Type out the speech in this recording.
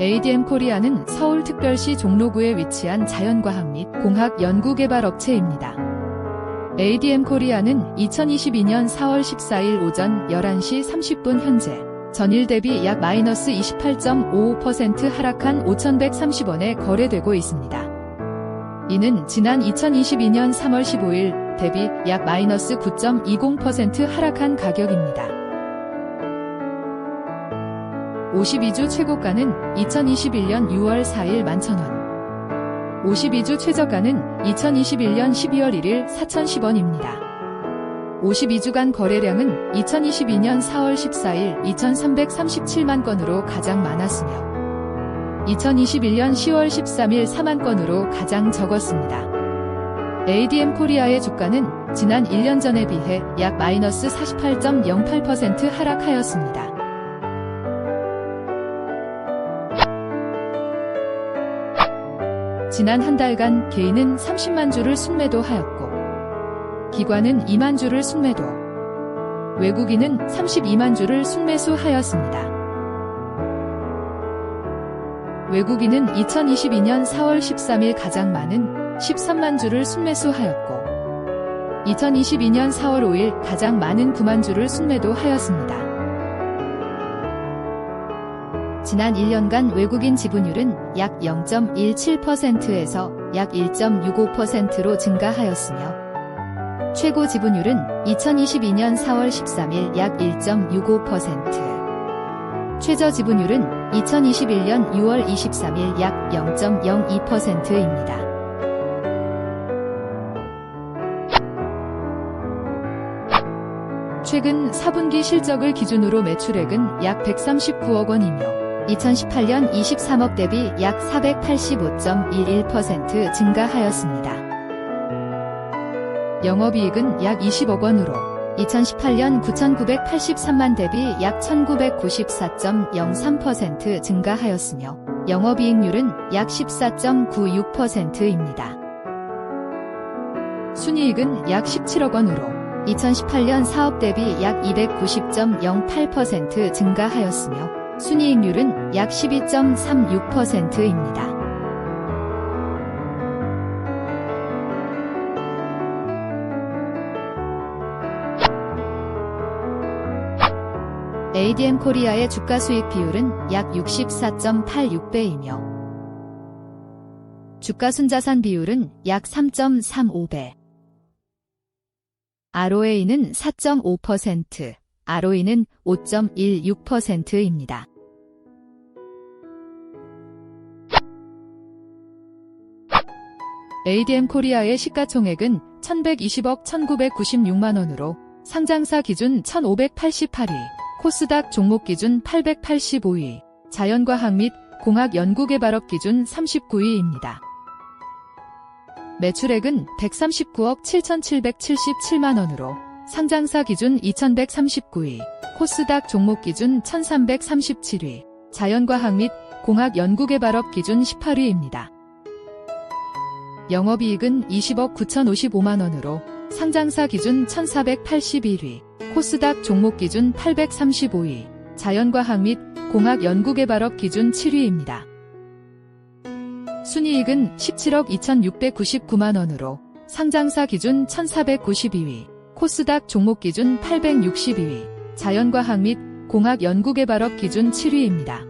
ADM 코리아는 서울특별시 종로구에 위치한 자연과학 및 공학 연구개발 업체입니다. ADM 코리아는 2022년 4월 14일 오전 11시 30분 현재 전일 대비 약 마이너스 28.55% 하락한 5,130원에 거래되고 있습니다. 이는 지난 2022년 3월 15일 대비 약 마이너스 9.20% 하락한 가격입니다. 52주 최고가는 2021년 6월 4일 11,000원. 52주 최저가는 2021년 12월 1일 4,010원입니다. 52주간 거래량은 2022년 4월 14일 2,337만 건으로 가장 많았으며 2021년 10월 13일 4만 건으로 가장 적었습니다. ADM 코리아의 주가는 지난 1년 전에 비해 약 마이너스 48.08% 하락하였습니다. 지난 한 달간 개인은 30만 주를 순매도하였고 기관은 2만 주를 순매도 외국인은 32만 주를 순매수하였습니다. 외국인은 2022년 4월 13일 가장 많은 13만 주를 순매수하였고 2022년 4월 5일 가장 많은 9만 주를 순매도하였습니다. 지난 1년간 외국인 지분율은 약 0.17%에서 약 1.65%로 증가하였으며 최고 지분율은 2022년 4월 13일 약 1.65%, 최저 지분율은 2021년 6월 23일 약 0.02%입니다. 최근 4분기 실적을 기준으로 매출액은 약 139억 원이며 2018년 23억 대비 약 485.11% 증가하였습니다. 영업이익은 약 20억 원으로 2018년 9,983만 대비 약 1,994.03% 증가하였으며 영업이익률은 약 14.96%입니다. 순이익은 약 17억 원으로 2018년 사업 대비 약 290.08% 증가하였으며 순이익률은 약 12.36%입니다. ADM 코리아의 주가 수익 비율은 약 64.86배이며 주가 순자산 비율은 약 3.35배. ROA는 4.5%, ROE는 5.16%입니다. ADM 코리아의 시가총액은 1120억 1996만 원으로 상장사 기준 1588위, 코스닥 종목 기준 885위, 자연과학 및 공학 연구개발업 기준 39위입니다. 매출액은 139억 7,777만 원으로 상장사 기준 2,139위, 코스닥 종목 기준 1,337위, 자연과학 및 공학 연구개발업 기준 18위입니다. 영업이익은 20억 9,055만 원으로 상장사 기준 1,481위, 코스닥 종목 기준 835위, 자연과학 및 공학 연구개발업 기준 7위입니다. 순이익은 17억 2,699만 원으로 상장사 기준 1,492위, 코스닥 종목 기준 862위, 자연과학 및 공학 연구개발업 기준 7위입니다.